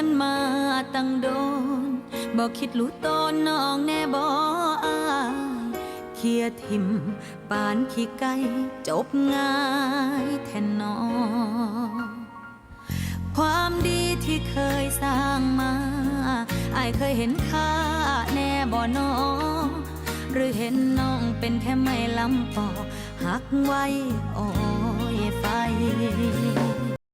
ันมาตั้งโดนบอกคิดรู้ตนน้องแน่บออายเคลียทิมปานขี้ไก่จบง่ายแทนน้องความดีที่เคยสร้างมาอายเคยเห็นค่าแน่บ่นอหรือเห็นน้องเป็นแค่ไม่ลำปอหักไว้อ่อ